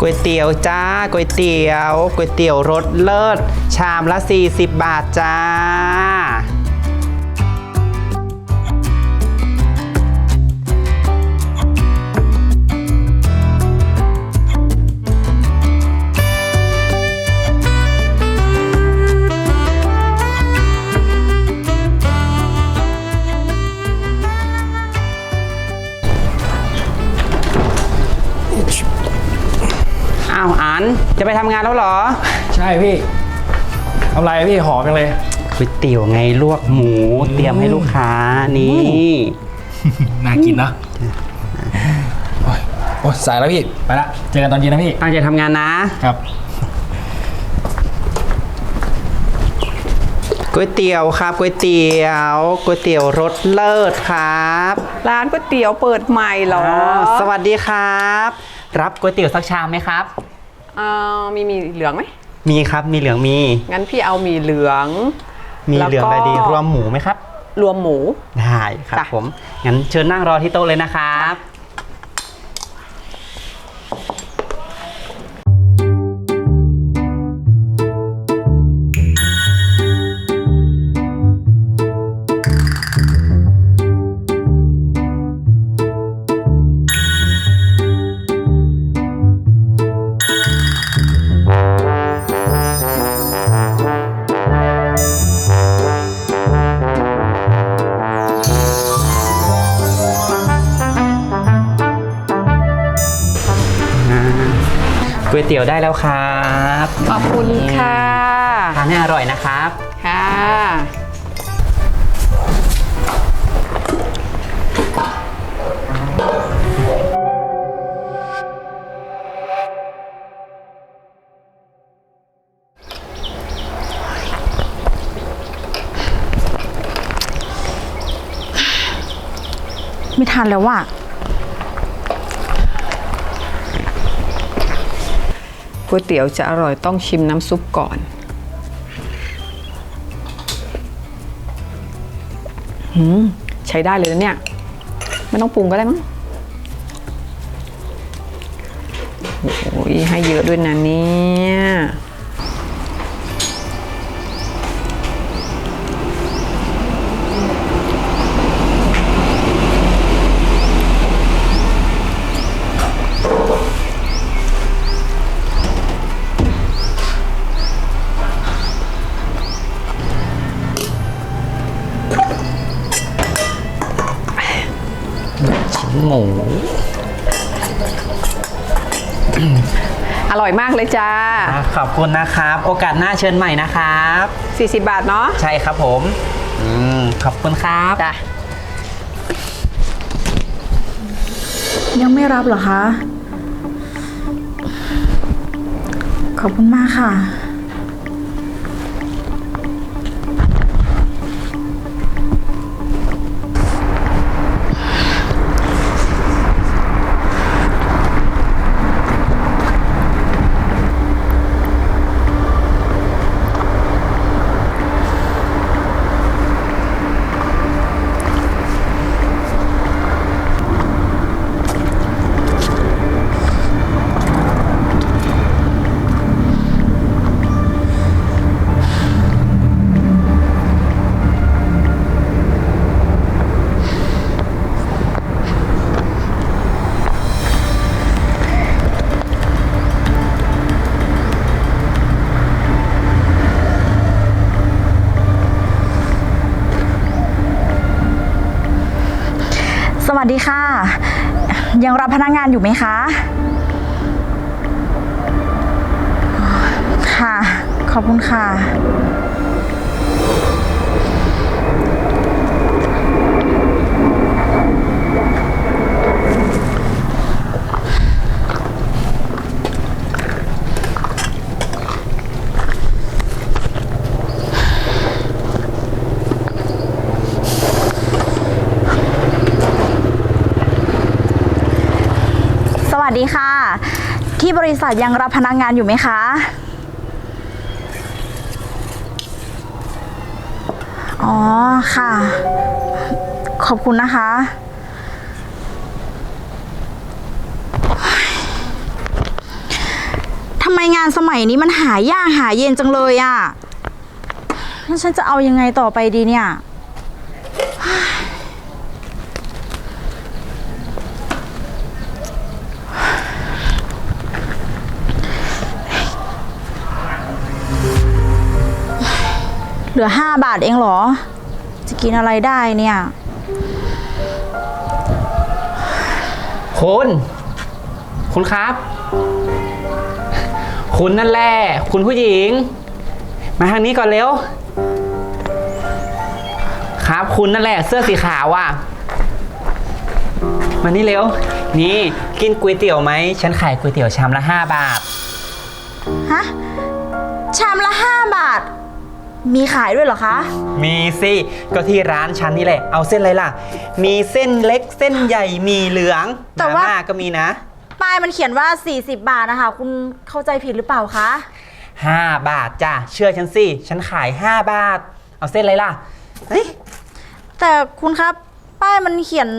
ก๋วยเตี๋ยวจ้าก๋วยเตี๋ยวก๋วยเตี๋ยวรสเลิศ ชามละ 40 บาทจ้า อ้าวอันจะไปทำงานแล้วเหรอใช่พี่ทำไรอะพี่หอมจังเลย ก๋วยเตี๋ยวไงลวกหมู เตรียมให้ลูกค้านี่ น่ากินนะโอ้ยโอ้ยสายแล้วพี่ ไปละ เจอกันตอนเย็นนะพี่ ตั้งใจทำงานนะ ครับ ก๋วยเตี๋ยวครับก๋วยเตี๋ยวก๋วยเตี๋ยวรสเลิศครับร้านก๋วยเตี๋ยวเปิดใหม่เหรอ อ่าสวัสดีครับ รับก๋วยเตี๋ยวสักชามไหมครับ เอ่อมีมีเหลืองไหมมีครับมีเหลืองมี งั้นพี่เอามีเหลือง มีแล้วก็เหลืองอะไรดีรวมหมูไหมครับ รวมหมูได้ครับจ้ะ ผมงั้นเชิญนั่งรอที่โต๊ะเลยนะครับ ก๋วยเตี๋ยวได้แล้วครับขอบคุณค่ะ ทานให้อร่อยนะครับ ค่ะ ไม่ทันแล้วว่ะ ก๋วยเตี๋ยวจะอร่อยต้องชิมน้ำซุปก่อนหืมใช้ได้เลยนะเนี่ย ไม่ต้องปรุงก็ได้มั้งโอ้ยให้เยอะด้วยนะเนี่ย หมูอร่อยมากเลยจ้า อะขอบคุณนะครับ โอกาสหน้าเชิญใหม่นะครับ 40 บาทเนาะใช่ครับผมอืมขอบคุณครับ จ้ะยังไม่รับเหรอคะ ขอบคุณมากค่ะ สวัสดีค่ะ ยังรับพนักงานอยู่ไหมคะ ค่ะ ขอบคุณค่ะ วัสดีค่ะ ที่บริษัทยังรับพนักงานอยู่ไหมคะ อ๋อค่ะ ขอบคุณนะคะ ทำไมงานสมัยนี้มันหายากหาเย็นจังเลยอะ่ะแล้วฉันจะเอายังไงต่อไปดีเนี่ย เหลือ5บาทเองเหรอ จะกินอะไรได้เนี่ย คุณ คุณครับ คุณนั่นแหละ คุณผู้หญิง มาทางนี้ก่อนเร็ว ครับ คุณนั่นแหละเสื้อสีขาวอะ มานี่เร็ว นี่กินก๋วยเตี๋ยวไหม ฉันขายก๋วยเตี๋ยวชามละ 5 บาท ฮะ ชามละ5บาท มีขายด้วยเหรอคะ มีสิก็ที่ร้านฉันนี่แหละ เอาเส้นอะไรล่ะ มีเส้นเล็กเส้นใหญ่มีเหลืองแต่ว่ามม่ก็มีนะ ป้ายมันเขียนว่า 40 บาทนะคะ คุณเข้าใจผิดหรือเปล่าคะ 5 บาทจ้ะเชื่อฉันสิฉันขาย 5 บาท เอาเส้นอะไรล่ะเฮ้ยแต่คุณครับ ป้ายมันเขียน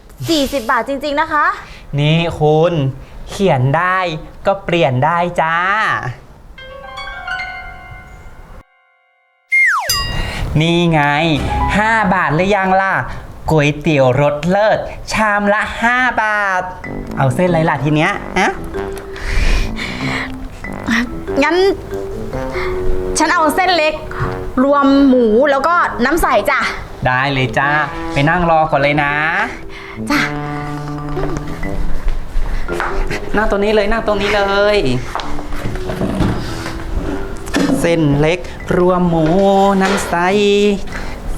40 บาทจริง ๆนะคะ นี่คุณ เขียนได้ก็เปลี่ยนได้จ้า นี่ไง 5 บาทหรือยังล่ะก๋วยเตี๋ยวรสเลิศ ชามละ 5 บาท เอาเส้นอะไรล่ะทีเนี้ยอะงั้น ฉันเอาเส้นเล็ก รวมหมูแล้วก็น้ำใสจ้ะ ได้เลยจ้า ไปนั่งรอก่อนเลยนะ จ้ะ นั่งตรงนี้เลยนั่งตรงนี้เลย เส้นเล็ก รวมหมูน้ำใส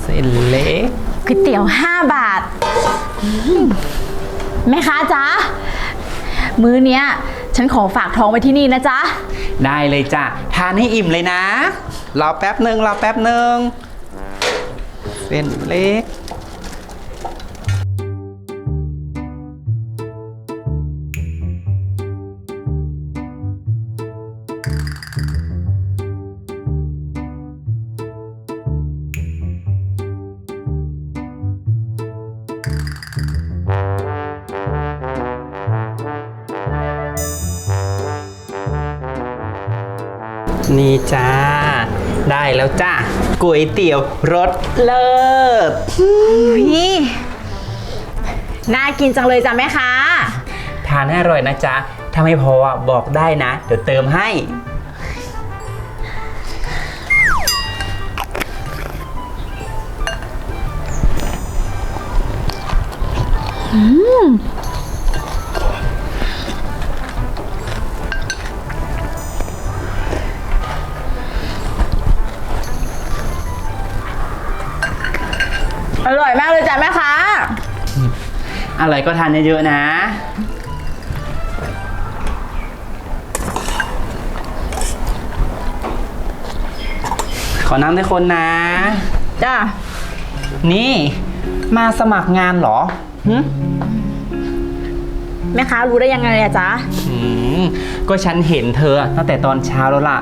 เส้นเล็ก ก๋วยเตี๋ยว 5 บาทอืมแม่ค้าจ๊ะ มื้อเนี้ย ฉันขอฝากท้องไว้ที่นี่นะจ๊ะ ได้เลยจ้ะ ทานให้อิ่มเลยนะ รอแป๊บหนึ่งรอแป๊บหนึ่งเส้นเล็ก ได้แล้วจ้าก๋วยเตี๋ยวรสเลิศพี่น่ากินจังเลยจ้ะแม่ค้าทานให้อร่อยนะจ๊ะ ถ้าไม่พออะบอกได้นะ เดี๋ยวเติมให้ อ อร่อยก็ทานเยอะๆนะ ขอน้ำด้วยคนนะ จ้ะนี่ มาสมัครงานเหรอหึแม่ค้ารู้ได้ยังไงอะจ๊ะ อืมก็ฉันเห็นเธอตั้งแต่ตอนเช้าแล้วล่ะ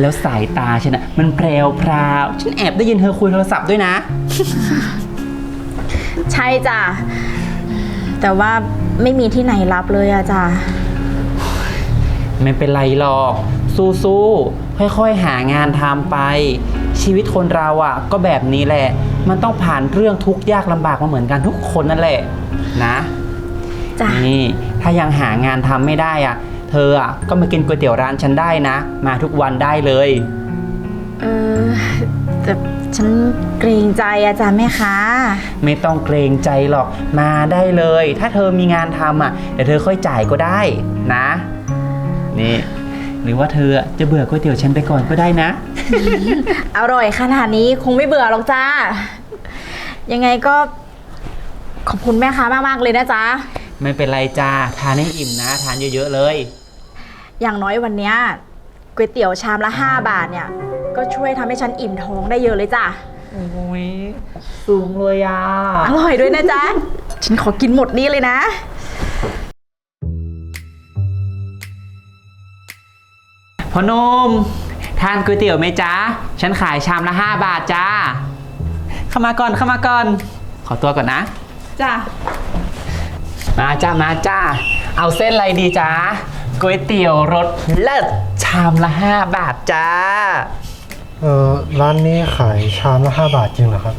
แล้วสายตาฉันอะมันแพรวพราวฉันแอบได้ยินเธอคุยโทรศัพท์ด้วยนะ ใช่จ้ะ แต่ว่าไม่มีที่ไหนรับเลยอะจ้ะไม่เป็นไรหรอก สู้ๆค่อยๆ หางานทำไป ชีวิตคนเราอะ ก็แบบนี้แหละ มันต้องผ่านเรื่องทุกข์ยากลำบากมาเหมือนกันทุกคนนั่นแหละ นะจ้ะนี่ถ้ายังหางานทำไม่ได้อะ เธออะก็มากินก๋วยเตี๋ยวร้านฉันได้นะ มาทุกวันได้เลย เออแต่ ฉันเกรงใจอะจ้ะแม่ค้าไม่ต้องเกรงใจหรอกมาได้เลย ถ้าเธอมีงานทำอะเดี๋ยวเธอค่อยจ่ายก็ได้นะ นี่ หรือว่าเธอจะเบื่อก๋วยเตี๋ยวฉันไปก่อนก็ได้นะ อร่อยขนาดนี้คงไม่เบื่อหรอกจ้า ยังไงก็ขอบคุณแม่ค้ามากๆเลยนะจ๊ะ ไม่เป็นไรจ้าทานให้อิ่มนะ ทานเยอะๆเลย อย่างน้อยวันเนี้ยก๋วยเตี๋ยวชามละ 5 บาทเนี่ย ก็ช่วยทำให้ฉันอิ่มท้องได้เยอะเลยจ้ะ โอ้ยสูงเลยอะอร่อยด้วยนะจ๊ะ ฉันขอกินหมดนี้เลยนะ พอหนม ทานก๋วยเตี๋ยวไหมจ๊ะ ฉันขายชามละ 5 บาทจ้า เข้ามาก่อนเข้ามาก่อน ขอตัวก่อนนะ จ้ะ มาจ้ามาจ้า เอาเส้นอะไรดีจ้าก๋วยเตี๋ยวรสเลิศชามละ 5 บาทจ้า เออร้านนี้ขายชามละ5บาทจริงเหรอครับ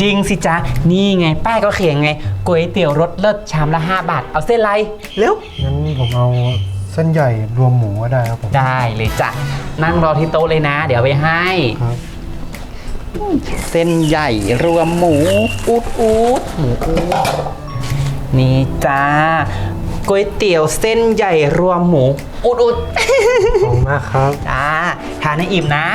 จริงสิจ๊ะ นี่ไง ป้ายก็เขียนไงก๋วยเตี๋ยวรสเลิศชามละ 5 บาท เอาเส้นอะไรเร็ว งั้นผมเอาเส้นใหญ่รวมหมูก็ได้ครับผมได้เลยจ้ะ นั่งรอที่โต๊ะเลยนะ เดี๋ยวเอาไปให้ ครับ เส้นใหญ่รวมหมูอูดอูดหมูอูดนี่จ้าก๋วยเตี๋ยวเส้นใหญ่รวมหมูอูดอูดขอบคุณมากครับ จ้าทานให้อิ่มนะ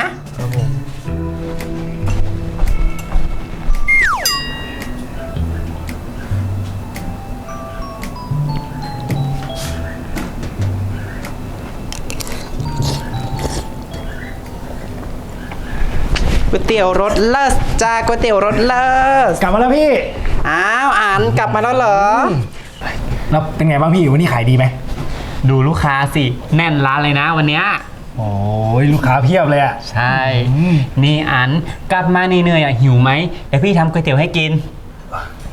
ตี๋ยวรสเลิศจ้าก๋วยเตี๋ยวรสเลิศกลับมาแล้วพี่ อ้าวอ่านกลับมาแล้วเหรอ แล้วเป็นไงบ้างพี่วันนี้ขายดีไหมดูลูกค้าสิ แน่นร้านเลยนะวันเนี้ยโอ้ยลูกค้าเพียบเลยอะใช่ นี่อันกลับมาเหนื่อยๆอะหิวไหมเดี๋ยวพี่ทำก๋วยเตี๋ยวให้กิน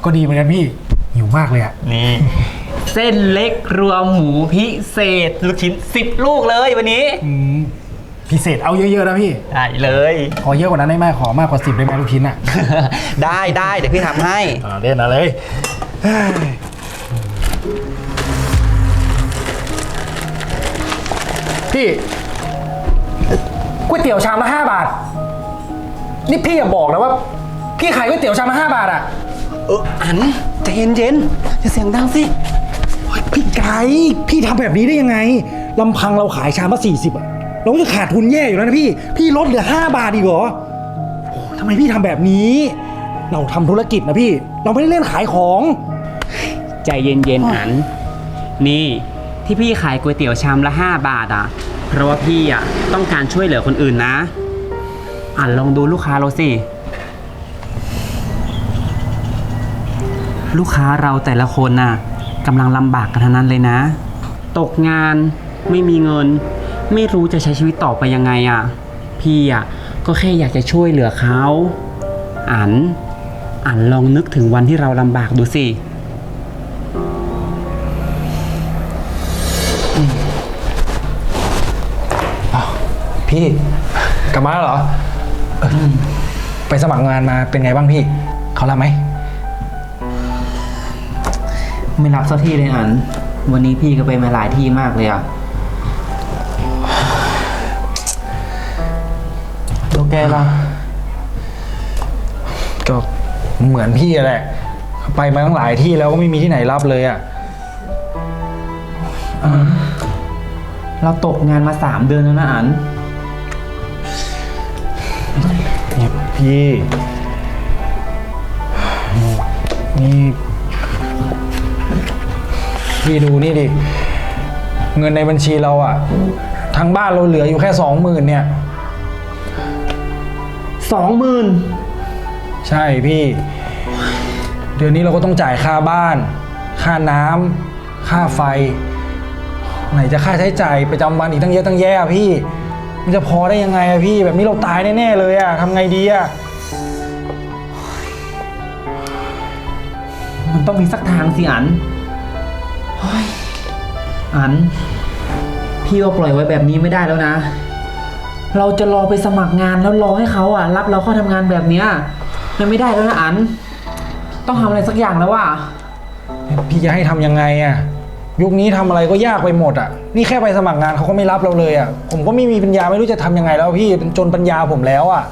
ก็ดีเหมือนกันพี่หิวมากเลยอะนี่ เส้นเล็กรวมหมูพิเศษ ลูกชิ้น 10 ลูกเลยวันนี้ อืม พิเศษเอาเยอะๆนะพี่ ได้เลย ขอเยอะกว่านั้นได้ไหมขอมากกว่าสิบได้ไหมลูกชิ้นอะได้ได้เดี๋ยวพี่ทำให้ อ่าเล่นอะไรเลยเฮ้ยพี่ก๋วยเตี๋ยวชามละห้าบาท นี่พี่อย่าบอกนะว่า พี่ขายก๋วยเตี๋ยวชามละห้าบาทอะเอออันใจเย็นๆจะเสียงดังสิเฮ้ยพี่ไก่พี่ทำแบบนี้ได้ยังไงลำพังเราขายชามละสี่สิบอะ เราก็จะขาดทุนแย่อยู่แล้วนะพี่ พี่ลดเหลือห้าบาทอีกเหรอโอ้ทำไมพี่ทำแบบนี้ เราทำธุรกิจนะพี่ เราไม่ได้เล่นขายของ ใจเย็นๆอัน นี่ที่พี่ขายก๋วยเตี๋ยวชามละ 5 บาทอะ เพราะว่าพี่อะต้องการช่วยเหลือคนอื่นนะอ่านลองดูลูกค้าเราสิ ลูกค้าเราแต่ละคนน่ะกำลังลำบากกันทั้งนั้นเลยนะ ตกงานไม่มีเงิน ไม่รู้จะใช้ชีวิตต่อไปยังไงอะ พี่อะก็แค่อยากจะช่วยเหลือเขาอันอันลองนึกถึงวันที่เราลำบากดูสิพี่กลับมาแล้วเหรอเออไปสมัครงานมาเป็นไงบ้างพี่ เขารับไหม ไม่รับสักที่เลยอัน วันนี้พี่ก็ไปมาหลายที่มากเลยอะ แกล่ะ ก็เหมือนพี่แหละ ไปมาตั้งหลายที่แล้วก็ไม่มีที่ไหนรับเลยอะเราตกงานมาสามเดือนแล้วนะอันเนี่ยพี่ นี่ พี่ดูนี่ดิ เงินในบัญชีเราอะทั้งบ้านเราเหลืออยู่แค่สองหมื่นเนี่ย สองหมื่นใช่พี่ เดือนนี้เราก็ต้องจ่ายค่าบ้าน ค่าน้ำค่าไฟ ไหนจะค่าใช้จ่ายประจำวันอีกตั้งเยอะตั้งแยะอะพี่ มันจะพอได้ยังไงอะพี่ แบบนี้เราตายแน่ๆเลยอะทำไงดีอะมันต้องมีสักทางสิอันเฮ้ยอัน พี่ว่าปล่อยไว้แบบนี้ไม่ได้แล้วนะ เราจะรอไปสมัครงานแล้วรอให้เขาอะ รับเราเข้าทำงานแบบเนี้ยมันไม่ได้แล้วนะอัน ต้องทำอะไรสักอย่างแล้วว่ะ พี่จะให้ทำยังไงอะยุคนี้ทำอะไรก็ยากไปหมดอะนี่แค่ไปสมัครงานเขาก็ไม่รับเราเลยอะผมก็ไม่มีปัญญาไม่รู้จะทำยังไงแล้วพี่จนปัญญาผมแล้วอะ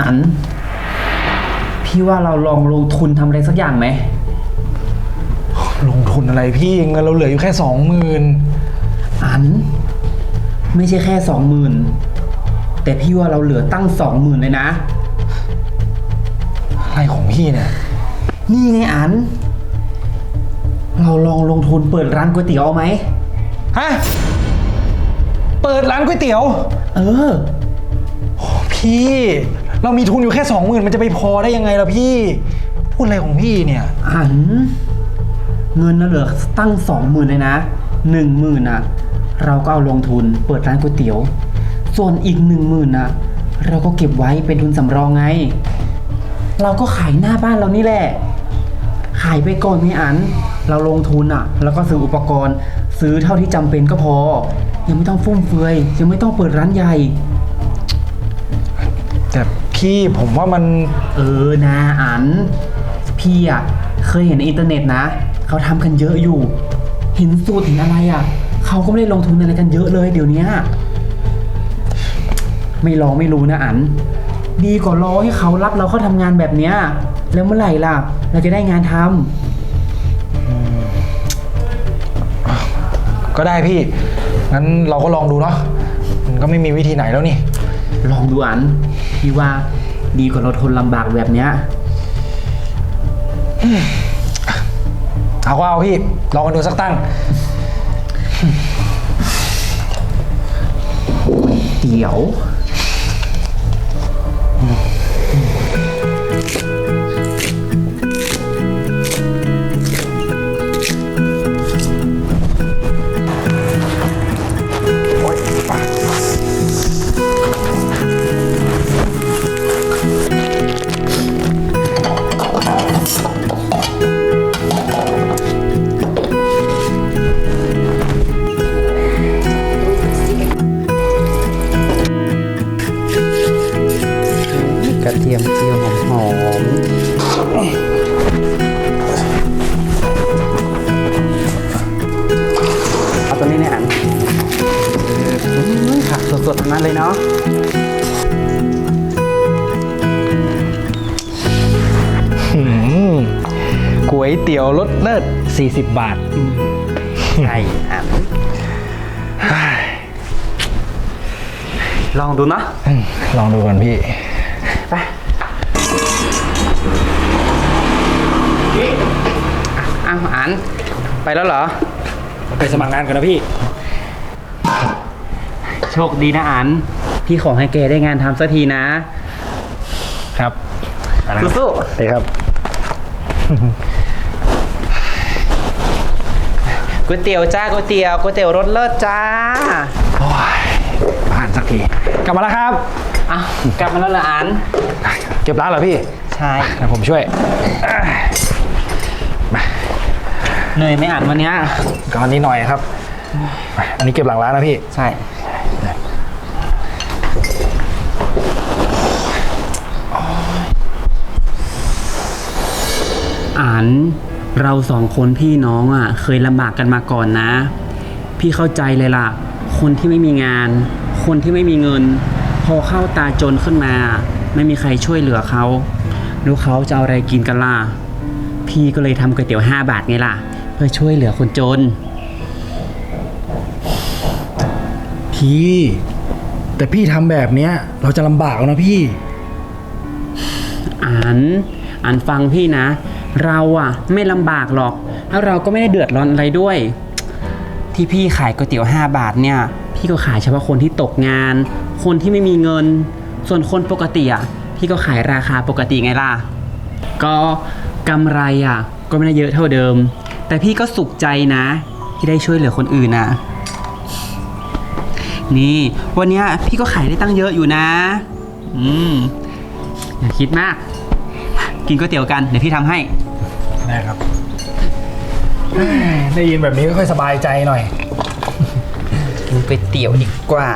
อัน พี่ว่าเราลองลงทุนทำอะไรสักอย่างไหม ลงทุนอะไรพี่เงินเราเหลืออยู่แค่สองหมื่นอัน ไม่ใช่แค่สองหมื่นแต่พี่ว่าเราเหลือตั้งสองหมื่นเลยนะ อะไรของพี่เนี่ย นี่ไงอัน เราลองลงทุนเปิดร้านก๋วยเตี๋ยวเอาไหม ฮะ เปิดร้านก๋วยเตี๋ยว เออ พี่ เรามีทุนอยู่แค่สองหมื่นมันจะไปพอได้ยังไงล่ะพี่ พูดอะไรของพี่เนี่ยอัน เงินเราเหลือตั้งสองหมื่นเลยนะหนึ่งหมื่นอะ เราก็เอาลงทุนเปิดร้านก๋วยเตี๋ยว ส่วนอีกหนึ่งหมื่นนะเราก็เก็บไว้เป็นทุนสำรองไง เราก็ขายหน้าบ้านเรานี่แหละ ขายไปก่อนนี่อัน เราลงทุนอะ แล้วก็ซื้ออุปกรณ์ ซื้อเท่าที่จำเป็นก็พอ ยังไม่ต้องฟุ่มเฟือยยังไม่ต้องเปิดร้านใหญ่ แต่ พี่ผมว่ามันเออนะอัน พี่อะเคยเห็นในอินเทอร์เน็ตนะ เขาทำกันเยอะอยู่ เห็นสูตรเห็นอะไรอะ เขาก็ไม่ได้ลงทุนอะไรกันเยอะเลยเดี๋ยวเนี้ยไม่ลองไม่รู้นะอัน ดีกว่ารอให้เขารับเราเข้าทำงานแบบเนี้ยแล้วเมื่อไหร่ล่ะ เราจะได้งานทำก็ได้พี่งั้นเราก็ลองดูเนาะมันก็ไม่มีวิธีไหนแล้วนี่ ลองดูอันพี่ว่าดีกว่าเราทนลำบากแบบเนี้ยเอาก็เอาพี่ ลองกันดูสักตั้ง เดี๋ยว เลยเนาะหืมก๋วยเตี๋ยวรสเลิศ40 บาท ใช่อันลองดูเนาะอืมลองดูก่อนพี่ ไปอ้าวอัน ไปแล้วเหรอ ไปสมัครงานกันนะพี่ โชคดีนะอัน พี่ขอให้แกได้งานทำสักทีนะ ครับสู้ไปครับๆก๋วยเตี๋ยวจ้าก๋วยเตี๋ยวก๋วยเตี๋ยวรสเลิศจ้าโอ้ยผ่านสักที กลับมาแล้วครับอ้าวกลับมาแล้วเหรออัน เก็บร้านเหรอพี่ ใช่เดี๋ยวผมช่วย เหนื่อยไหมอันวันเนี้ย ก่อนนี้หน่อยครับ อันนี้เก็บหลังร้านนะพี่ ใช่ อ่านเราสองคนพี่น้องอะ เคยลำบากกันมาก่อนนะ พี่เข้าใจเลยล่ะ คนที่ไม่มีงาน คนที่ไม่มีเงิน พอเข้าตาจนขึ้นมา ไม่มีใครช่วยเหลือเขาดูเขาจะเอาอะไรกินกันล่ะ พี่ก็เลยทำก๋วยเตี๋ยว5บาทไงล่ะ เพื่อช่วยเหลือคนจน พี่ แต่พี่ทำแบบเนี้ย เราจะลำบากเอานะพี่ อัน อันฟังพี่นะ เราอะไม่ลำบากหรอก แล้วเราก็ไม่ได้เดือดร้อนอะไรด้วย ที่พี่ขายก๋วยเตี๋ยว 5 บาทเนี่ย พี่ก็ขายเฉพาะคนที่ตกงาน คนที่ไม่มีเงิน ส่วนคนปกติอะพี่ก็ขายราคาปกติไงล่ะ ก็กำไรอะก็ไม่ได้เยอะเท่าเดิม แต่พี่ก็สุขใจนะ ที่ได้ช่วยเหลือคนอื่นนะนี่ วันนี้พี่ก็ขายได้ตั้งเยอะอยู่นะ อืม อย่าคิดมาก กินก๋วยเตี๋ยวกัน เดี๋ยวพี่ทำให้ ได้ครับได้ยินแบบนี้ก็ค่อยสบายใจหน่อยกินก๋วยเตี๋ยวดีกว่า